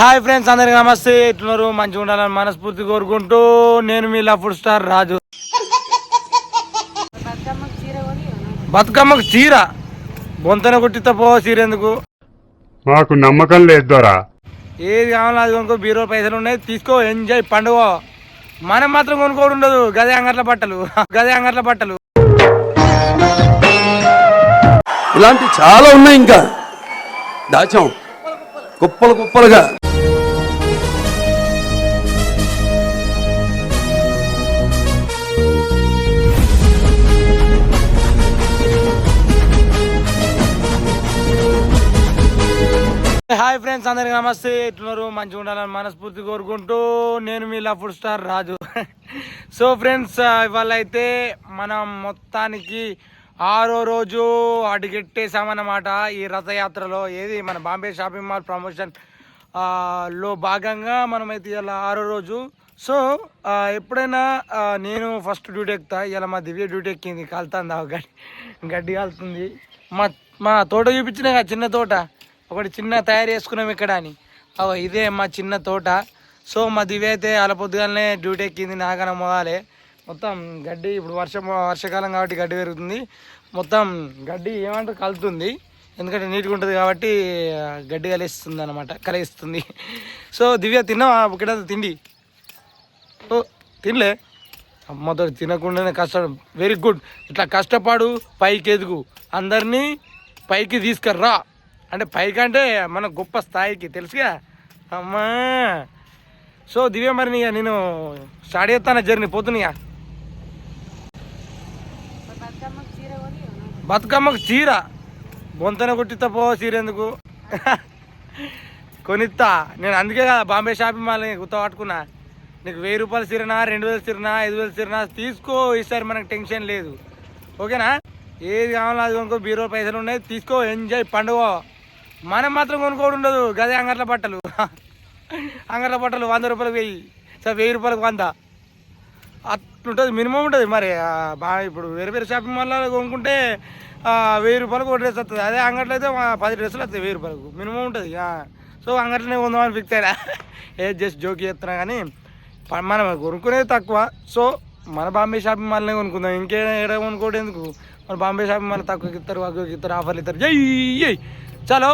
Hi friends అందరికి నమస్తే. ఎట్లున్నారు మంచిగా ఉండాలని మనస్ఫూర్తి కోరుకుంటూ నేను మీ లఫుడ్ స్టార్ రాజు. బతుకమ్మకు చీర బొంతన కొట్టితో పో చీర ఎందుకు? మాకు నమ్మకం లేదు ఏది కావాలో అది కొనుక్కో బీరో పైసలు ఉన్నాయి తీసుకో ఎంజాయ్ పండుగ మనం మాత్రం కొనుక్కోడు ఉండదు గదే అంగట్ల బట్టలు. గదే అంగట్ల బట్టలు. ఇలాంటి చాలా ఉన్నాయి ఇంకా. దాచాం. కుప్పలు కుప్పలుగా. హాయ్ ఫ్రెండ్స్ అందరికి నమస్తే. ఎట్లున్నారు? మంచిగా ఉండాలని మనస్ఫూర్తి కోరుకుంటూ నేను మీ లఫుడ్ స్టార్ రాజు. సో ఫ్రెండ్స్ ఇవాళ అయితే మనం మొత్తానికి ఆరో రోజు అడుగెట్టేసామన్నమాట ఈ రథయాత్రలో. ఏది? మన బాంబే షాపింగ్ మాల్ ప్రమోషన్లో భాగంగా మనమైతే ఇలా ఆరో రోజు. సో ఎప్పుడైనా నేను ఫస్ట్ డ్యూటీ ఎక్కుతా. ఇలా మా దివ్య డ్యూటీ ఎక్కింది. కాలుతుంది ఆ గడ్డి గడ్డి కాలుతుంది. మా మా తోట చూపించిన చిన్న తోట. ఒకటి చిన్న తయారు చేసుకున్నాం ఇక్కడ అని. అవ ఇదే మా చిన్న తోట. సో మా దివ్య అయితే అలా పొద్దుగానే డ్యూటీ ఎక్కింది నాగన మొదలే మొత్తం గడ్డి ఇప్పుడు వర్షం వర్షాకాలం కాబట్టి గడ్డి పెరుగుతుంది. మొత్తం గడ్డి ఏమంటారు కలుతుంది. ఎందుకంటే నీట్గా ఉంటుంది కాబట్టి గడ్డి కలిస్తుంది అనమాట కలిగిస్తుంది. సో దివ్య తిన్నావా? ఇక్కడ తిండి. ఓ తినలే. అమ్మతో తినకుండానే కష్టం. వెరీ గుడ్ ఇట్లా కష్టపడు పైకి ఎదుగు అందరినీ పైకి తీసుకురా. అంటే పైకంటే అంటే మన గొప్ప స్థాయికి తెలుసుగా అమ్మా. సో దివ్య మరి నేను స్టార్ట్ చేస్తాను జర్నీ? పోతున్నాయా బతుకమ్మకు చీర బొంతన కొట్టితో పో చీర ఎందుకు? కొనిత్తా. నేను అందుకే కదా బాంబే షాపింగ్ మాల్ గుర్త పట్టుకున్నా. నీకు వెయ్యి రూపాయలు చీరనా రెండు వేలు చీరనా ఐదు వేలు చీరనా తీసుకో ఈసారి మనకు టెన్షన్ లేదు. ఓకేనా? ఏది కావాలో అది కొనుక్కో బీరో పైసలు ఉన్నాయి తీసుకో ఎంజాయ్ పండుగ. మనం మాత్రం కొనుక్కోడు ఉండదు. గదే అంగట్ల బట్టలు. అంగట్ల బట్టలు వంద రూపాయలకు వెయ్యి. సార్ వెయ్యి రూపాయలకు వంద. అట్లుంటుంది మినిమం ఉంటుంది మరి. బాగా ఇప్పుడు వేరే వేరే షాపింగ్ మాల్లో కొనుక్కుంటే వెయ్యి రూపాయలకు ఒక డ్రెస్ వస్తుంది అదే అంగట్లో అయితే పది డ్రెస్సులు వస్తాయి వెయ్యి రూపాయలకు. మినిమం ఉంటుంది. సో అంగట్లోనే కొందామని ఫిక్స్ అయినా. ఏ జస్ట్ జోక్ చేస్తున్నా కానీ మనం కొనుక్కునేది తక్కువ. సో మన బాంబే షాపింగ్ మాల్నే కొనుక్కుందాం. ఇంకే ఏడ కొనుక్కోవడం ఎందుకు? మన బాంబే షాపింగ్ మాల్ తక్కువకి ఇస్తారు అక్కువకి ఇస్తారు ఆఫర్లు ఇస్తారు. జై చలో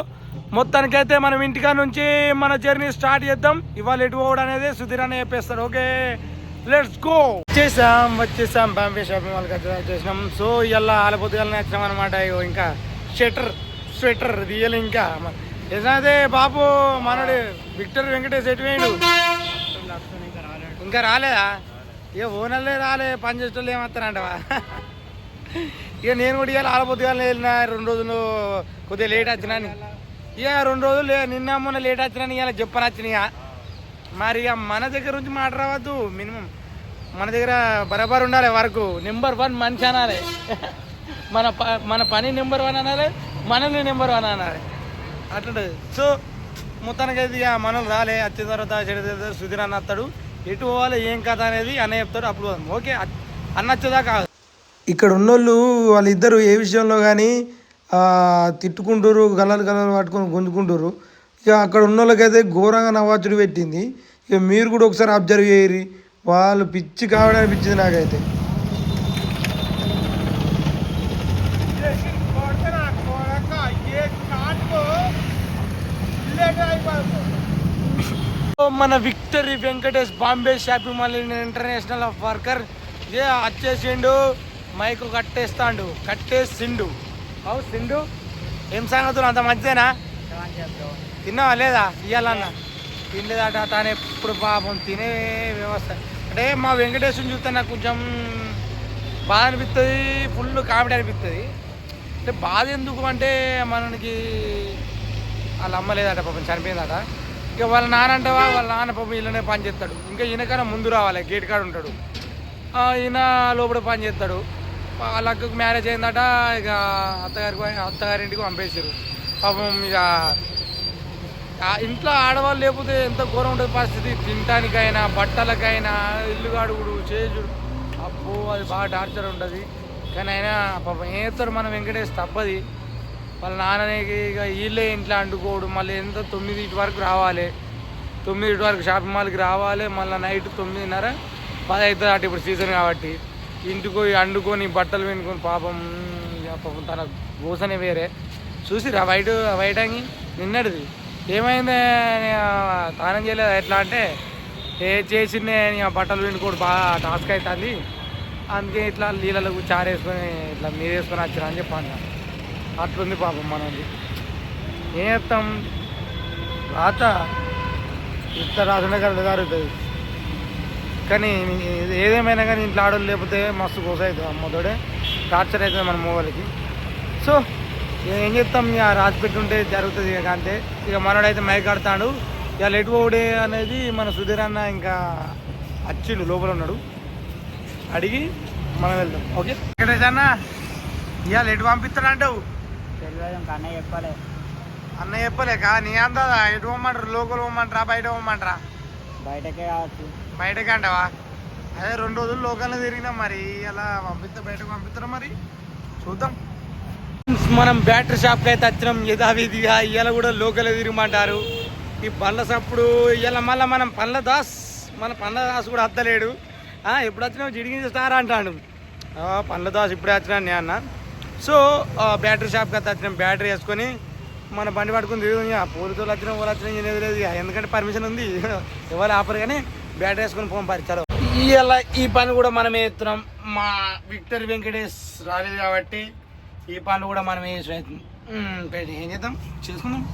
మొత్తానికైతే మనం ఇంటికా నుంచి మన జర్నీ స్టార్ట్ చేద్దాం. ఇవాళ ఎటు పోవడం అనేది సుధీర్ అని చెప్పేస్తారు ఓకే లెట్స్ గో వచ్చేసాం వచ్చేసాం. బాంబే షాపింగ్ వాళ్ళకి వచ్చి- సో ఇలా ఆలపొద్దుగాలని వచ్చాం అనమాట ఇంకా స్వెటర్ స్వెటర్ రియల్ ఇంకా. ఏదైతే బాబు మనడు విక్టర్ వెంకటేష్ ఎటు ఇంకా రాలేదా? ఇక ఓనర్లే రాలే పని చేసేటోళ్ళు ఏమత్తారంటవా? ఇక నేను కూడా ఇవాళ ఆలపొద్దుగానే వెళ్ళిన రెండు రోజులు కొద్దిగా లేట్ వచ్చినా అని. ఇక రెండు రోజులు నిన్న మొన్న లేట్ వచ్చినా ఇలా చెప్పని వచ్చినాయి మరి ఇక మన దగ్గర నుంచి మాట రావద్దు మినిమం మన దగ్గర బరాబర్ ఉండాలి వరకు. నెంబర్ వన్ మనిషి అనాలి. మన ప- మన పని నెంబర్ వన్ అనాలి మనల్ని నెంబర్ వన్ అనాలి. అట్లుంటుంది సో మొత్తానికి అయితే ఇక మనం రాలే వచ్చిన తర్వాత చెడు తర్వాత సుధీర్ అన్న వస్తాడు. ఎటు పోవాలి ఏం కథ అనేది అన్న చెప్తాడు అప్పుడు ఓకే అన్న వచ్చేదాకా ఇక్కడ ఉన్నోళ్ళు వాళ్ళిద్దరు ఏ విషయంలో కానీ తిట్టుకుంటారు గల్లలు గల్లలు పట్టుకొని గుంజుకుంటురు. ఇక అక్కడ ఉన్న వాళ్ళకైతే ఘోరంగా నవ్వాచుడు పెట్టింది. ఇక మీరు కూడా ఒకసారి అబ్జర్వ్ చేయరి వాళ్ళు పిచ్చి కావడం అనిపించింది నాకైతే మన victory Venkatesh Bombay shopping mall international of worker. ఏ వచ్చేసిండు మైకు కట్టేస్తాండు. కట్టేసిండు. అవు సిండు ఏం సంగతులు? అంత మంచిదేనా? తిన్నావా లేదా? ఇయ్యాలన్న. తినలేదట తాను ఎప్పుడు పాపం తినే వ్యవస్థ. అంటే మా వెంకటేశ్వరం చూస్తే నాకు కొంచెం బాధ అనిపిస్తుంది ఫుల్ కామెడీ అనిపిస్తుంది అంటే బాధ ఎందుకు అంటే మనకి వాళ్ళ అమ్మ లేదట పాపం చనిపోయిందట. ఇక వాళ్ళ నాన్న అంటవా వాళ్ళ నాన్న పాపం ఇళ్ళనే పని చేస్తాడు. ఇంకా ఈయనకన్నా ముందు రావాలి గేట్ కాడ ఉంటాడు. ఈయన లోపల పని చేస్తాడు. వాళ్ళకు మ్యారేజ్ అయిందట ఇక అత్తగారికి అత్తగారింటికి పంపేశారు పాపం ఇక ఇంట్లో ఆడవాళ్ళు లేకపోతే ఎంత ఘోరం ఉంటుంది పరిస్థితి. తినటానికైనా బట్టలకైనా ఇల్లు కాడుగుడు చేజుడు. అబ్బో అది బాగా టార్చర్ ఉంటుంది. కానీ అయినా పాపం ఏం చేస్తారు వెంకటేష్ తప్పది. వాళ్ళ నాన్నకి ఇక వీళ్ళే ఇంట్లో అండుకోడు మళ్ళీ ఎంత తొమ్మిది వరకు రావాలి. తొమ్మిది వరకు షాపింగ్ మాల్కి రావాలి. మళ్ళీ నైట్ తొమ్మిదిన్నర పది అవుతుంది అటు ఇప్పుడు సీజన్ కాబట్టి. ఇంటికి అండుకొని వండుకొని బట్టలు వినుకొని పాపం ఇక పాపం తన గోసనే వేరే. చూసిరా వైట్ వైట్ అంగి? నిన్నటిది. ఏమైంది తానం చేయలేదు? ఎట్లా అంటే ఏ చేసిందే నీ ఆ బట్టలు వినుకోడు బాగా టాస్క్ అవుతుంది అందుకే ఇట్లా నీళ్ళలో చారేసుకొని ఇట్లా మీరు వేసుకొని వచ్చారా అని చెప్పాను. అట్లుంది పాపం మనది. ఏం చెప్తాం రాత. ఇంత రాసుండే కదా జరుగుతుంది. కానీ ఏదేమైనా కానీ ఇంట్లో ఆడలు లేకపోతే మస్తు కోస అవుతుంది అమ్మతోడే టార్చర్ అవుతుంది మన మొగలకి సో ఏం చేస్తాం ఇక రాసి పెట్టుంటే జరుగుతుంది ఇక అంతే. ఇక మనోడైతే మైక్ ఆడతాడు. ఇక ఎటు పోడే అనేది మన సుధీర్ అన్న ఇంకా అచ్చిండు లోపల ఉన్నాడు. అడిగి మనం వెళ్దాం. ఓకే? వెంకటేష్ అన్న ఇవాళ ఎటు పంపిస్తాడు అంటావు ఇంకా అన్నయ్య చెప్పలే అన్న చెప్పలేక నీ అందా ఎటు పోమంటారు? లోకల్ పోమంటారా? బయట పోమంటారా? బయటకే కావచ్చు. బయటకి అంటావా అదే రెండు రోజులు లోకల్లో తిరిగినాం మరి అలా పంపిస్తే బయటకు పంపిస్తారా మరి? చూద్దాం. మనం బ్యాటరీ షాప్కి అయితే వచ్చినాం. యథావిధిగా ఇవాళ కూడా లోకల్ తిరగమంటారు. ఈ పండ్ల సప్పుడు ఇవాళ మళ్ళీ మనం పండ్ల దాస్ మన పండ్ల దాస్ కూడా అద్దలేడు ఎప్పుడు వచ్చినావు జిడిగించి స్టార్ అంటాడు. పండ్ల దాస్ ఇప్పుడే వచ్చినా నేను అన్న. సో బ్యాటరీ షాప్కి అయితే వచ్చినాం. బ్యాటరీ వేసుకొని మన బండి పట్టుకుని తిరుగుతుంది ఆ పోలీసులు వచ్చినా వాళ్ళు వచ్చినా ఏం లేదు ఎందుకంటే పర్మిషన్ ఉంది. ఎవరు ఆపరు కానీ బ్యాటరీ వేసుకుని పంపారు చలో ఇలా ఈ పని కూడా మనం వేస్తున్నాం మా విక్టర్ వెంకటేష్ రాలేదు కాబట్టి ఈ పనులు కూడా మనం వేసి ఏం చేద్దాం చేసుకుందాం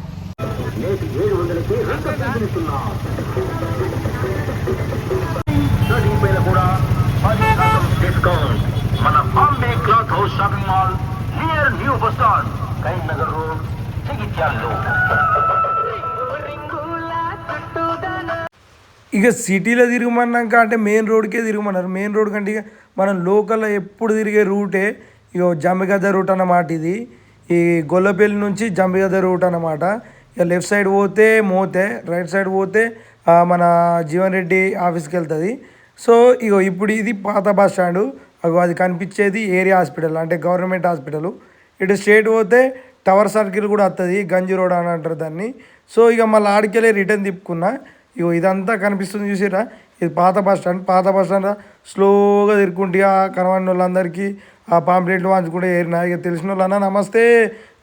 మన Bombay cloth house shopping mall near new bus stand Karimnagar road జగిత్యాల్లో ఇక సిటీలో తిరగమన్నాక అంటే మెయిన్ రోడ్కే తిరగమన్నారు. మెయిన్ రోడ్ కంటే ఇక మనం లోకల్లో ఎప్పుడు తిరిగే రూటే ఇక జంబిగద్ద రూట్ అన్నమాట ఇది. ఈ గొల్లపల్లి నుంచి జంబిగద్ద రూట్ అన్నమాట. ఇక లెఫ్ట్ సైడ్ పోతే మోతే రైట్ సైడ్ పోతే మన జీవన్ రెడ్డి ఆఫీస్కి వెళ్తుంది. సో ఇగో ఇప్పుడు ఇది పాత బస్ స్టాండ్. అగో అది కనిపించేది ఏరియా హాస్పిటల్ అంటే గవర్నమెంట్ హాస్పిటల్. ఇటు స్టేట్ పోతే టవర్ సర్కిల్ కూడా వస్తుంది గంజి రోడ్ అని అంటారు దాన్ని. సో ఇక మళ్ళీ ఆడికెళ్ళి రిటర్న్ తిప్పుకున్నా. ఇగో ఇదంతా కనిపిస్తుంది చూసిరా ఇది పాత బస్ స్టాండ్ పాత బస్ స్టాండ్ స్లోగా తిరుక్కుంటే ఆ కనబడిన వాళ్ళందరికీ ఆ పాంప్లెట్లు వాంచుకుంటే ఏరినా. ఇక తెలిసిన వాళ్ళు అన్న నమస్తే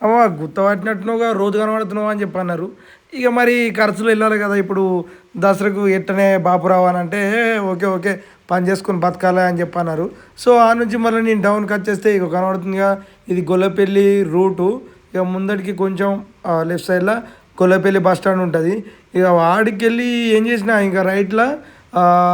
అమ్మ గుర్తపట్టినట్టునుగా రోజు కనబడుతున్నావు అని చెప్పి అన్నారు. ఇక మరి ఖర్చులు వెళ్ళాలి కదా ఇప్పుడు. దసరాకు ఎట్టనే బాపురావు అని అంటే ఓకే ఓకే పని చేసుకుని బతకాలి అని చెప్పి అన్నారు. సో ఆ నుంచి మళ్ళీ నేను డౌన్కి వచ్చేస్తే ఇక కనబడుతుందిగా ఇది గొల్లపల్లి రూటు. ఇక ముందటికి కొంచెం లెఫ్ట్ సైడ్లో కొల్లపల్లి బస్ స్టాండ్ ఉంటుంది. ఇక వాడికి వెళ్ళి ఏం చేసినా ఇంకా రైట్లో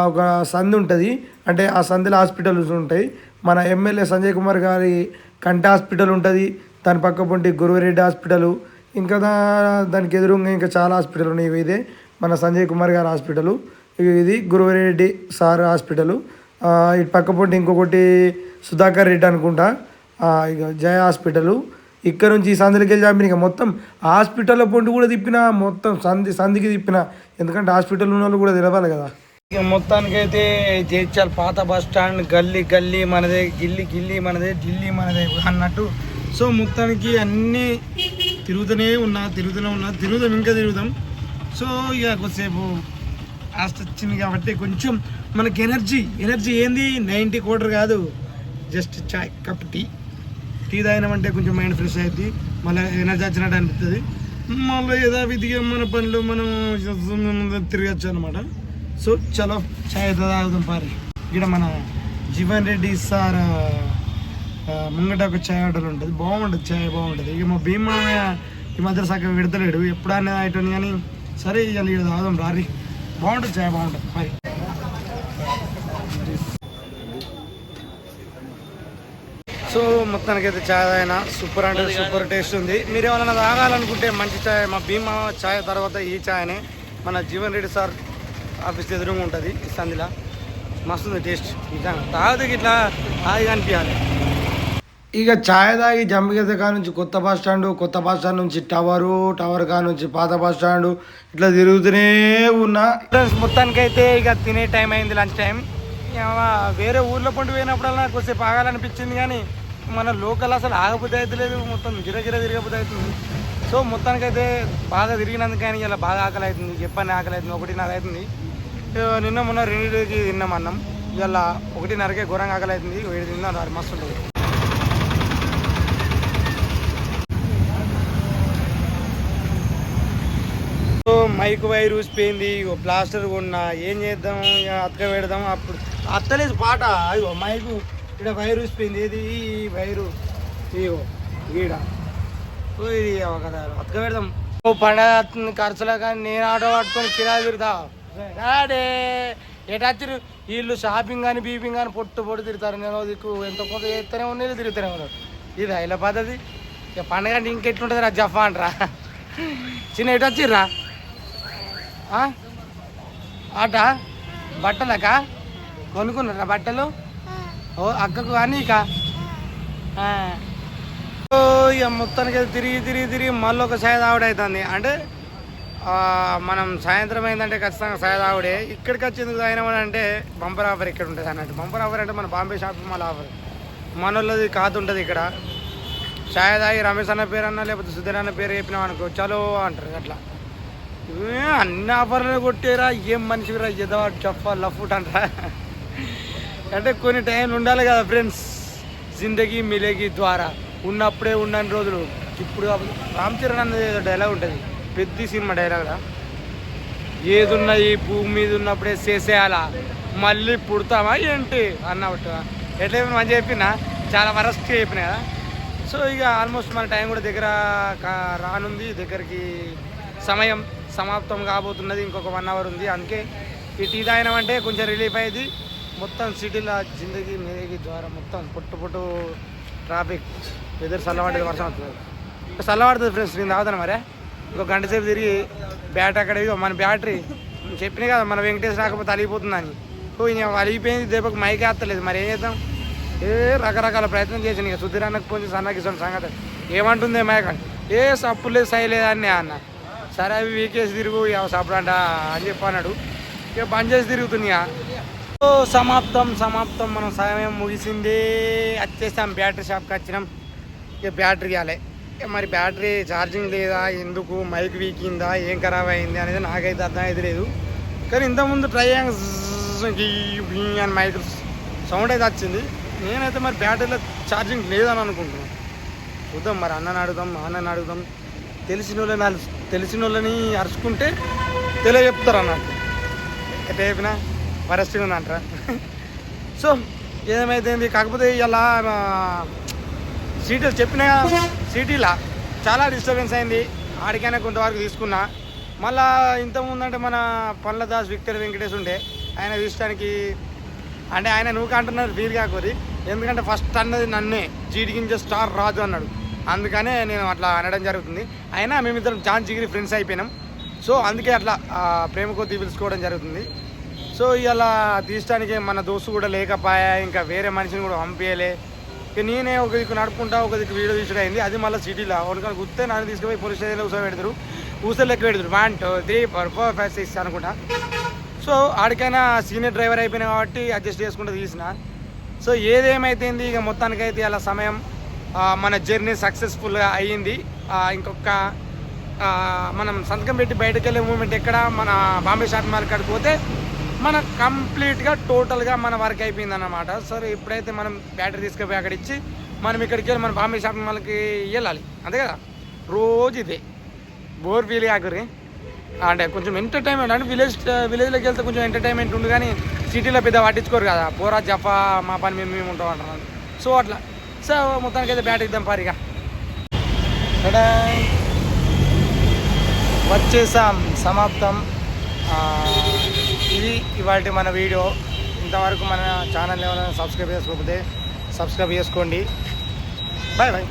ఒక సంధి ఉంటుంది. అంటే ఆ సంధిలో హాస్పిటల్స్ ఉంటాయి. మన ఎమ్మెల్యే సంజయ్ కుమార్ గారి కంటి హాస్పిటల్ ఉంటుంది. దాని పక్క పొంటి గురువరెడ్డి హాస్పిటల్. ఇంకా దా- దానికి ఎదురుగా ఇంకా చాలా హాస్పిటల్ ఉన్నాయి. ఇవి ఇదే మన సంజయ్ కుమార్ గారి హాస్పిటల్. ఇది గురువరెడ్డి సార్ హాస్పిటల్. ఇటు పక్క పొంటి ఇంకొకటి సుధాకర్ రెడ్డి అనుకుంటా. ఇక జయ హాస్పిటల్. ఇక్కడ నుంచి సందికి సందులకి వెళ్ళి చంపిన ఇక మొత్తం హాస్పిటల్ పొంటి కూడా తిప్పిన మొత్తం సంధి సంధికి తిప్పిన. ఎందుకంటే హాస్పిటల్ ఉన్న వాళ్ళు కూడా తెలవాలి కదా. ఇక మొత్తానికైతే జైత్యాల పాత బస్ స్టాండ్ గల్లీ గల్లీ మనదే గిల్లి గిల్లి మనదే ఢిల్లీ మనదే అన్నట్టు. సో మొత్తానికి అన్నీ తిరుగుతూనే ఉన్నా తిరుగుతూనే ఉన్నా. తిరుగుదాం ఇంకా తిరుగుదాం. సో ఇక కొద్దిసేపు లాస్ట్ వచ్చింది కాబట్టి కొంచెం మనకి ఎనర్జీ ఎనర్జీ ఏంది? నైంటీ కోటర్ కాదు. జస్ట్ చాయ్ కప్ టీ. టీ తాగినామంటే కొంచెం మైండ్ ఫ్రెష్ అవుతుంది మళ్ళీ ఎనర్జీ వచ్చినట్టు అనిపిస్తుంది మళ్ళీ యథావిధిగా మన పనులు మనం తిరగచ్చు అనమాట సో చలో చాయ్ తాగుదాం పారి. ఇక్కడ మన జీవన్ రెడ్డి సార్ ముంగట ఒక చాయ్ ఆర్డర్ ఉంటుంది. బాగుంటుంది చాయ్ బాగుంటుంది. ఇక మా భీమా ఈ మధ్య సగం విడతలేడు. ఎప్పుడన్నా అయిపోయింది కానీ సరే ఇక తాగుదాం రారి. బాగుంటుంది చాయ్ బాగుంటుంది. మరి సో మొత్తానికైతే చాయ్ అయినా సూపర్ అంటే సూపర్ టేస్ట్ ఉంది. మీరు ఏమైనా తాగాలనుకుంటే మంచి చాయ్ మా భీమా చాయ్ తర్వాత ఈ చాయ్నే. మన జీవన్ రెడ్డి సార్ ఆఫీస్ ఎదురుగా ఉంటుంది ఈ సందిలా. మస్తు ఉంది టేస్ట్. నిజంగా తాగితే ఇట్లా హాయిగా అనిపించాలి ఇక ఛాయ్ తాగి జంబిగత కా నుంచి కొత్త బస్ స్టాండ్ కొత్త బస్ స్టాండ్ నుంచి టవరు టవర్ కా నుంచి పాత బస్ స్టాండ్ ఇట్లా తిరుగుతూనే ఉన్నా. మొత్తానికైతే ఇక తినే టైం అయింది లంచ్ టైం. వేరే ఊర్లో పండు పోయినప్పుడల్లా కొద్దిసేపు ఆగాలనిపించింది కానీ మన లోకల్ అసలు ఆగబుద్ధి అయితే లేదు మొత్తం గిరగిర తిరగబుద్ధి అవుతుంది. సో మొత్తానికైతే బాగా తిరిగినందుకు కానీ ఇలా బాగా ఆకలి అవుతుంది చెప్పని ఆకలి అవుతుంది. ఒకటిన్నర అవుతుంది నిన్న మొన్న రెండింటికి తిన్నాం అన్నం. ఇవాళ ఒకటిన్నరకే ఘోరంగా ఆకలి అవుతుంది వేడి తిన్నాం అది మస్తు ఉంటుంది. సో మైక్ వైర్ ఊసిపోయింది ప్లాస్టర్ కొన్నా ఏం చేద్దాం ఇక అతక పెడదాం అప్పుడు అత్తలేదు పాట. అయ్యో మైకు. ఇక్కడ వైరు ఊసిపోయింది ఏది? ఈ వైరు. ఇగో ఈడ. ఇది కదా అతక పెడదాం. ఓ పండగ ఖర్చులో కానీ నేను ఆటో పట్టుకొని కిరాయి తిరుగుతా. రాడే. ఎటచ్చిరు వీళ్ళు షాపింగ్ కానీ బీపింగ్ కానీ పొట్టు పొట్టు తిరుగుతారు. నేను దిక్కు ఎంత కొంత చేస్తూనే ఉన్నాయి తిరుగుతూనే ఉన్నారు. ఇది ఇలా పద్ధతి. ఇక పండగ అంటే ఇంకెట్లుంటుంది రా జఫా అంటరా చిన్న ఎటు వచ్చిర్రా? ఆ? ఆట? బట్టలకా? కొనుక్కున్నారా బట్టలు? ఓ అక్కకు కానీ ఇక? ఇక మొత్తానికి తిరిగి తిరిగి తిరిగి మళ్ళీ ఒక సాయ ఆవిడ అవుతుంది అంటే మనం సాయంత్రం అయిందంటే ఖచ్చితంగా సాయ ఆవిడే. ఇక్కడికి వచ్చేందుకు అయినామని అంటే బంపర్ ఆఫర్ ఇక్కడ ఉంటుంది అన్నట్టు. బంపర్ ఆఫర్ అంటే మన బాంబే షాపింగ్ మాల్ ఆఫర్. మన వాళ్ళది కాదు ఉంటుంది ఇక్కడ. తాగి రమేష్ అన్న పేరు అన్న లేకపోతే సుధీర్ అన్న పేరు చెప్పినాం అనుకో చలో అంటారు అట్లా. ఏ, అన్ని ఆఫర్లు కొట్టేరా ఏం మనిషిరా ఏదో చెప్ప లఫ్ట్ అంటారా? అంటే కొన్ని టైంలు ఉండాలి కదా ఫ్రెండ్స్. జిందగీ మిలేగి ద్వారా. ఉన్నప్పుడే ఉన్నన్ని రోజులు. ఇప్పుడు రామ్ చరణ్ అన్నది ఏదో డైలాగ్ ఉంటుంది. పెద్ద సినిమా డైలాగ్ ఏదున్నా ఈ భూమి మీద ఉన్నప్పుడే చేసేయాలా? మళ్ళీ పుడతామా ఏంటి? అన్నట్టు. ఎట్లా మంచి చెప్పినా. చాలా వరస్ట్గా చెప్పిన కదా. సో ఇక ఆల్మోస్ట్ మన టైం కూడా దగ్గర రానుంది. దగ్గరికి సమయం సమాప్తం కాబోతున్నది. ఇంకొక వన్ అవర్ ఉంది. అందుకే ఈ టీ తాగినామంటే కొంచెం రిలీఫ్ అయ్యేది. మొత్తం సిటీలో జిందగీ మేగి ద్వారా మొత్తం పుట్టు పొట్టు ట్రాఫిక్ వెదర్ చల్లబడ్డది వర్షం అవుతుంది చల్లబడుతుంది ఫ్రెండ్స్ నేను తాగుతాను మరే? ఇంకో గంట సేపు తిరిగి బ్యాటరీ అక్కడ ఇదిగో మన బ్యాటరీ. చెప్పినా కదా మన వెంకటేష్ రాకపోతే అలిగిపోతుందని. ఓ ఈయన అలిగిపోయింది దెబ్బకు మైక్ వేస్తలేదు మరి ఏం చేద్దాం? ఏ రకరకాల ప్రయత్నం చేసాను ఇక. సుధీరాన్నకు కొంచెం సన్నకి ఇస్తాను సంగతి ఏమంటుంది మైక్ ఏ సప్పు లేదు సై లేదని అన్న. సరే అవి వీకేసి తిరుగు ఇక సప్పుడు అంట అని చెప్పి అన్నాడు. ఇక బంద్ చేసి తిరుగుతుంది ఇక సమాప్తం సమాప్తం. మనం సమయం ముగిసింది. వచ్చేసాం బ్యాటరీ షాప్కి వచ్చినాం. ఇక బ్యాటరీ ఇవ్వాలి. మరి బ్యాటరీ ఛార్జింగ్ లేదా? ఎందుకు? మైక్ వీకిందా ఏం ఖరాబ్ అయింది? అనేది నాకైతే అర్థం అయితే లేదు. కానీ ఇంతకుముందు ట్రై అని మైక్ సౌండ్ అయితే వచ్చింది. నేనైతే మరి బ్యాటరీలో ఛార్జింగ్ లేదని అనుకుంటున్నాను. చూద్దాం మరి అన్నని అడుగుదాం అన్నని అడుగుదాం. తెలిసిన వాళ్ళని తెలిసిన వాళ్ళని అరుచుకుంటే తెలియజెప్తారు అన్నట్టు. ఎట్లా చెప్పినా? వరస్ట్గా ఉందంటారా. సో ఏమైంది? కాకపోతే ఇలా సిటీలు చెప్పిన సిటీలా? చాలా డిస్టర్బెన్స్ అయింది. ఆడికైనా కొంతవరకు తీసుకున్నా. మళ్ళా ఇంతకుముందంటే మన పనుల దాస్ విక్టర్ వెంకటేష్ ఉండే. ఆయన చూసడానికి అంటే ఆయన నువ్వు అంటున్నారు ఫీల్ కాకూరి ఎందుకంటే ఫస్ట్ అన్నది నన్నే. జీడిగింజ స్టార్ రాజు అన్నాడు. అందుకనే నేను అట్లా అనడం జరుగుతుంది. అయినా మేమిద్దరం జాన్ జిగిరి ఫ్రెండ్స్ అయిపోయినాం. సో అందుకే అట్లా ప్రేమ కొద్ది పిలుచుకోవడం జరుగుతుంది. సో ఇలా తీయడానికి మన దోస్తు కూడా లేకపోయా ఇంకా వేరే మనిషిని కూడా పంపించలే ఇక నేనే ఒక దిక్కు నడుపుకుంటా ఒక దిక్కు వీడియో తీసుడు అయింది. అది మళ్ళీ సిటీలో. ఒకరికని గుర్తే నన్ను తీసుకుపోయి పోలీస్ స్టేషన్లో కూర్చో పెడతారు ఊసలు లెక్క పెడతారు. One two three four four five six అనుకుంటా. సో ఆడికైనా సీనియర్ డ్రైవర్ అయిపోయినా కాబట్టి అడ్జస్ట్ చేసుకుంటూ తీసిన. సో ఏదేమైతేంది ఇక మొత్తానికైతే అలా సమయం మన జర్నీ సక్సెస్ఫుల్గా అయ్యింది. ఇంకొక మనం సంతకం పెట్టి బయటకు వెళ్ళే మూమెంట్ ఎక్కడ? మన బాంబే షాపింగ్ మాల్ కాడికి పోతే మన కంప్లీట్గా టోటల్గా మన వర్క్ అయిపోయింది అన్నమాట సరే ఇప్పుడైతే మనం బ్యాటరీ తీసుకుపోయి అక్కడ ఇచ్చి మనం ఇక్కడికి వెళ్ళి మన బాంబే షాపింగ్ మాల్కి వెళ్ళాలి. అంతే కదా? రోజు ఇదే. బోర్ ఫీల్ కాకరి అంటే కొంచెం ఎంటర్టైన్మెంట్ అంటే విలేజ్ విలేజ్లోకి వెళ్తే కొంచెం ఎంటర్టైన్మెంట్ ఉంది కానీ సిటీలో పెద్ద పట్టించుకోరు కదా. పోరా జఫా మా పని మేము మేము ఉంటాం అంటున్నాను సో అట్లా. సో మొత్తానికి అయితే బ్యాటరీ ఇద్దాం పారిగా. వచ్చేసాం. సమాప్తం. ఇది ఇవాళ మన వీడియో. ఇంతవరకు మన ఛానల్ ఏమైనా సబ్స్క్రైబ్ చేసుకోకపోతే సబ్స్క్రైబ్ చేసుకోండి. Bye bye.